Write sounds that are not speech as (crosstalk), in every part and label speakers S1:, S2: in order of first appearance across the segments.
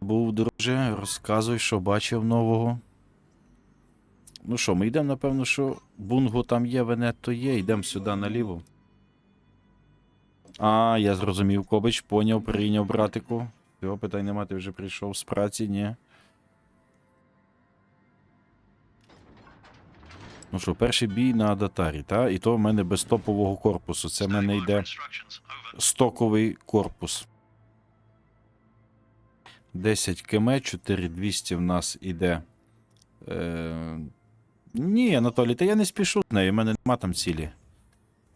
S1: Був, друже, розказуй, що бачив нового. Ну що, ми йдемо, напевно, що бунго там є, Венетто є, йдемо сюди наліво. А, я зрозумів, Кобич, поняв, прийняв, братику. Цього питань нема, ти вже прийшов з праці, ні. Ну що, перший бій на Адатарі, та? І то в мене без топового корпусу. Це в мене йде стоковий корпус. 10 км, 4200 в нас іде. Е... Ні, Анатолій, та я не спішу з нею, в мене нема там цілі.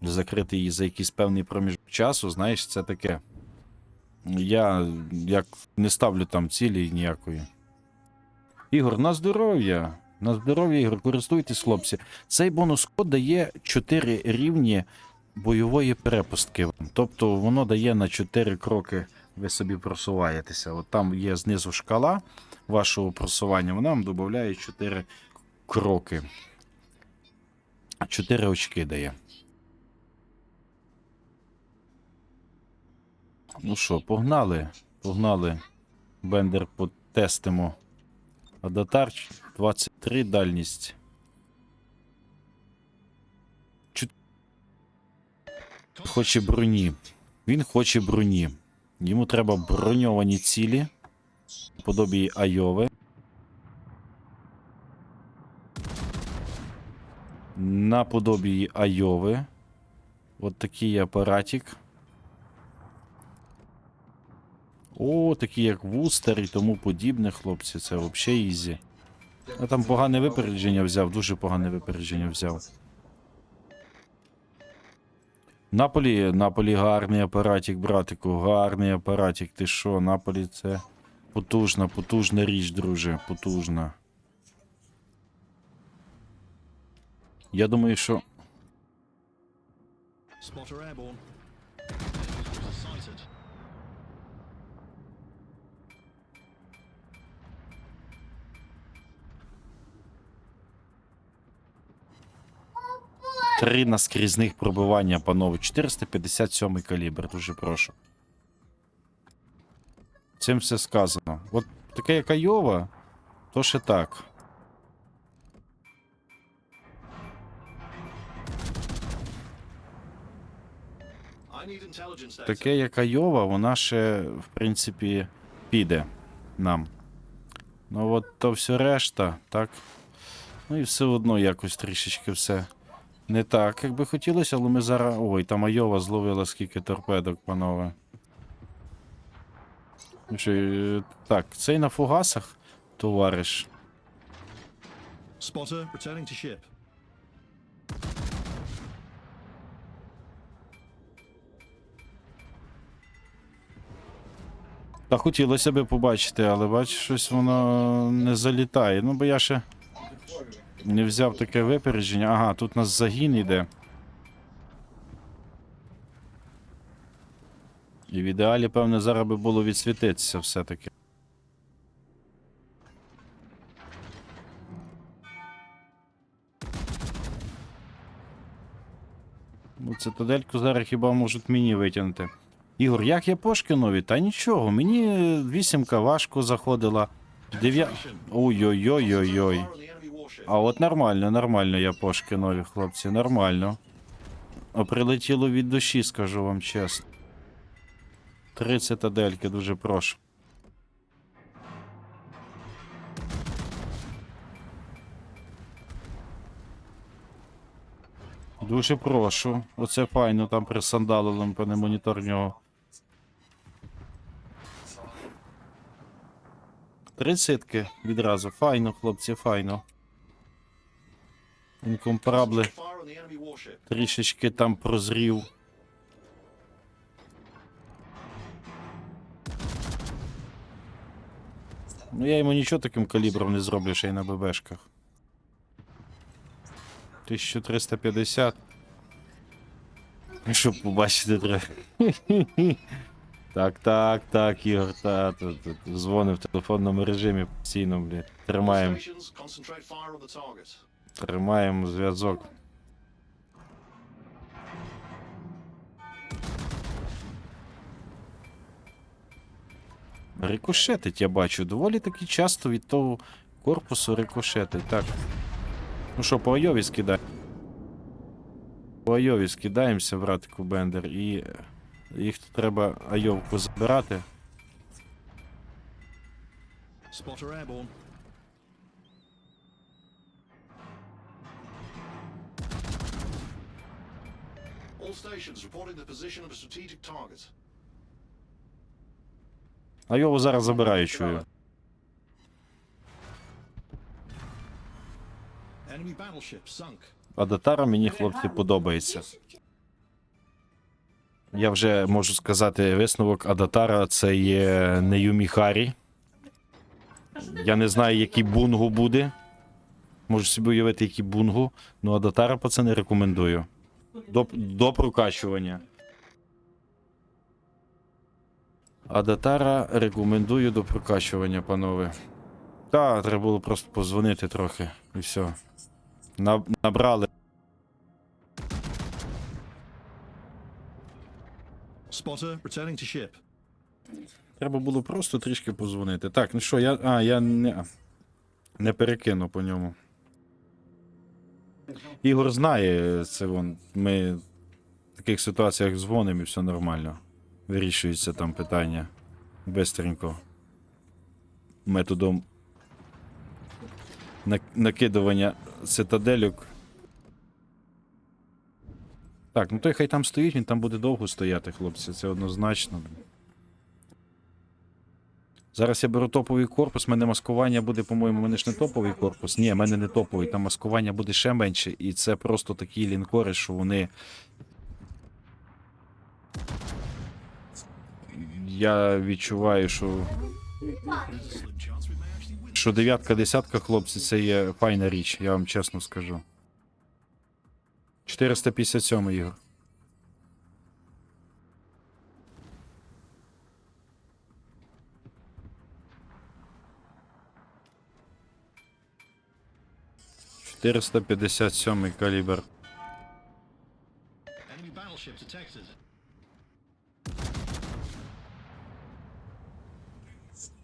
S1: Закрити її за якийсь певний проміжок часу, знаєш, це таке. Я як не ставлю там цілі ніякої. Ігор, на здоров'я. На здоров'я, Ігор, користуйтесь, хлопці. Цей бонус код дає 4 рівні бойової перепустки. вам. Тобто воно дає на 4 кроки, ви собі просуваєтеся. От там є знизу шкала вашого просування, вона вам додає 4 кроки. 4 очки дає. Ну що, погнали. Погнали. Бендер потестимо. Адатар 23 дальність. Чу- Хоче броні. Він хоче броні. Йому треба броньовані цілі. Подобії Айови. Наподобії Айови. От такий апаратик. О, такі як Вустер і тому подібне, хлопці, це взагалі ізі. Я там погане випередження взяв, дуже погане випередження взяв. Наполі, Наполі гарний апаратик, братику, гарний апаратик. Ти що, Наполі це потужна, потужна річ, друже, потужна. Я думаю, що.
S2: Spotter airborne. Sighted.
S1: Три наскрізних пробивання, панове. 457 калібр, дуже прошу. Цим все сказано. От таке як Айова, то ще так. Таке як Айова, вона ще, в принципі, піде нам. Ну от то все решта, так. Ну і все одно якось трішечки все не так, як би хотілося, але ми зараз. Ой, там Айова зловила скільки торпедок, панове. Е, Так, цей на фугасах, товариш.
S2: Spotter returning to ship.
S1: Та хотілося б побачити, але бачиш, щось воно не залітає. Ну, бо я ще не взяв таке випередження. Ага, тут у нас загін іде. І в ідеалі, певне, зараз би було відсвітитися все-таки. Ну, цитадельку зараз хіба можуть мені витягнути. Ігор, як я пошки нові? Та нічого, мені вісімка важко заходила. Дев'я. Ой-ой-ой-ой-ой. А от нормально, нормально я пошки нові, хлопці, нормально. А прилетіло від душі, скажу вам чесно. Три цитадельки, дуже прошу. Дуже прошу. Оце файно там присандалили по монітор нього. Три ситки відразу. Файно, хлопці, файно.
S2: Warship.
S1: трішечки там прозрів. Ну я йому нічого таким калібром не зроблю ще й на ББшках. 1350. Щоб побачити треба. (laughs) Так, так, так, Ігор, та, та, та, дзвонив в телефонному режимі постійно, блядь. Тримаємо, Тримаємо зв'язок. Рикошетить, я бачу. Доволі таки часто від того корпусу рикошетить. Так. Ну що, по Айові скидай. По Айові скидаємося, братику Бендер, і їх тут треба Айовку забирати.
S2: Spotter airborne. All stations reporting the position of a strategic target.
S1: Айову зараз забираю, чую.
S2: Enemy battleship sunk.
S1: А Датара мені, хлопці, подобається. Я вже можу сказати висновок, Адатара це є не Юмі Я не знаю, який бунгу буде. Можу собі уявити, який бунгу. Ну, Адатара пацани рекомендую. До, до прокачування. Адатара рекомендую до прокачування, панове. Та, треба було просто позвонити трохи і все. На- Набрали.
S2: Spotter returning to ship.
S1: Треба було просто трішки позвонити. Так, ну що, я. А, я не, не перекину по ньому. Ігор знає це вон. Ми в таких ситуаціях дзвонимо і все нормально. Вирішується там питання. Бистренько. Методом накидування цитаделюк. Так, ну той хай там стоїть, він там буде довго стояти, хлопці, це однозначно. Зараз я беру топовий корпус, в мене маскування буде, по-моєму, в мене ж не топовий корпус. Ні, в мене не топовий, там маскування буде ще менше, і це просто такі лінкори, що вони. Я відчуваю, що. Що дев'ятка, десятка, хлопці, це є файна річ, я вам чесно скажу. 457 ігор. Чотириста п'ятдесят сьомий калібр.
S2: Enemy battleship.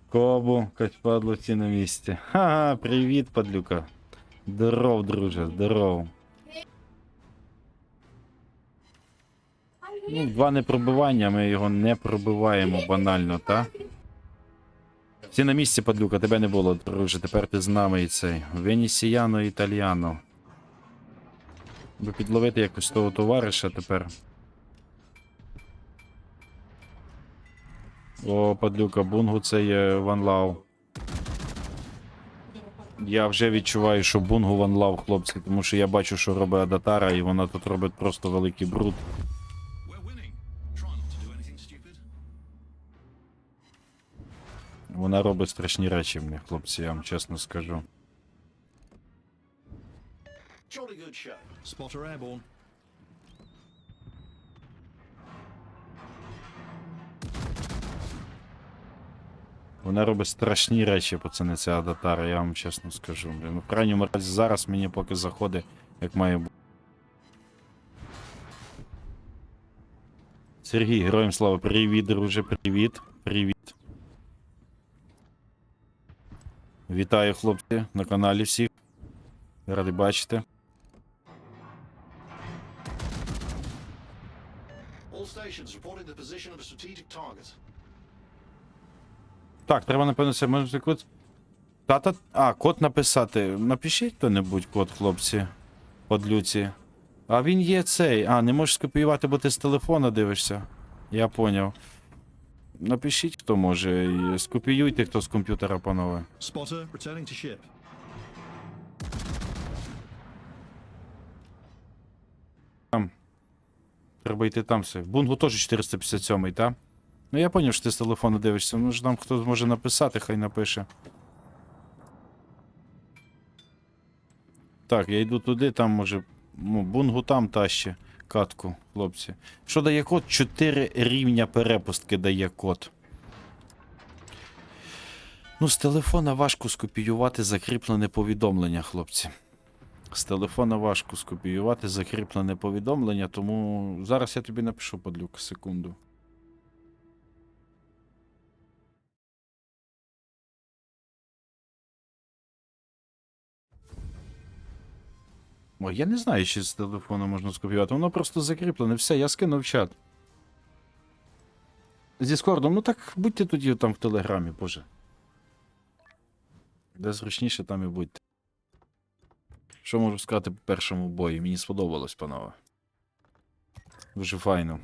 S1: Кобу, падло ті на місці. Ха-ха, привіт, падлюка. Здоров, друже, здоров. Ну, два непробивання, ми його не пробиваємо банально, та? Всі на місці, падлюка, тебе не було, друже. Тепер ти з нами і цей. Венісіяно італіано. Би підловити якось того товариша тепер. О, падлюка, бунгу це є Ван Лав. Я вже відчуваю, що бунгу Ван Лав, хлопці, тому що я бачу, що робить Адатара, і вона тут робить просто великий бруд. Вона робить страшні речі мені, хлопці, я вам чесно скажу.
S2: Spotter airborne.
S1: Вона робить страшні речі, пацани, ця Адатара, я вам чесно скажу. Блін, Ну, в крайньому разі зараз мені поки заходить, як має бути. Сергій, героям слава, привіт, друже, привіт, привіт. Вітаю, хлопці, на каналі всіх. Радий бачити. Так, треба, напевно, це може код. Тата. А, код написати. Напишіть хто-небудь код, хлопці. Подлюці. А він є цей. А, не можеш скопіювати, бо ти з телефона дивишся. Я поняв. Напишіть, хто може. і Скопіюйте, хто з комп'ютера, панове.
S2: Spotter returning to ship.
S1: Треба йти там все. В Бунгу теж 457, так? Ну я поняв, що ти з телефону дивишся. Ну ж там хто зможе написати, хай напише. Так, я йду туди, там може. Ну, бунгу там таще катку, хлопці. Що дає код? 4 рівня перепустки дає код. Ну, з телефона важко скопіювати закріплене повідомлення, хлопці. З телефона важко скопіювати закріплене повідомлення, тому зараз я тобі напишу, подлюк, секунду. Ой, я не знаю, чи з телефону можна скопіювати. Воно просто закріплене. Все, я скинув чат. З Діскордом, ну так будьте тоді там в Телеграмі, боже. Де зручніше, там і будьте. Що можу сказати по першому бою? Мені сподобалось, панове. Дуже файно.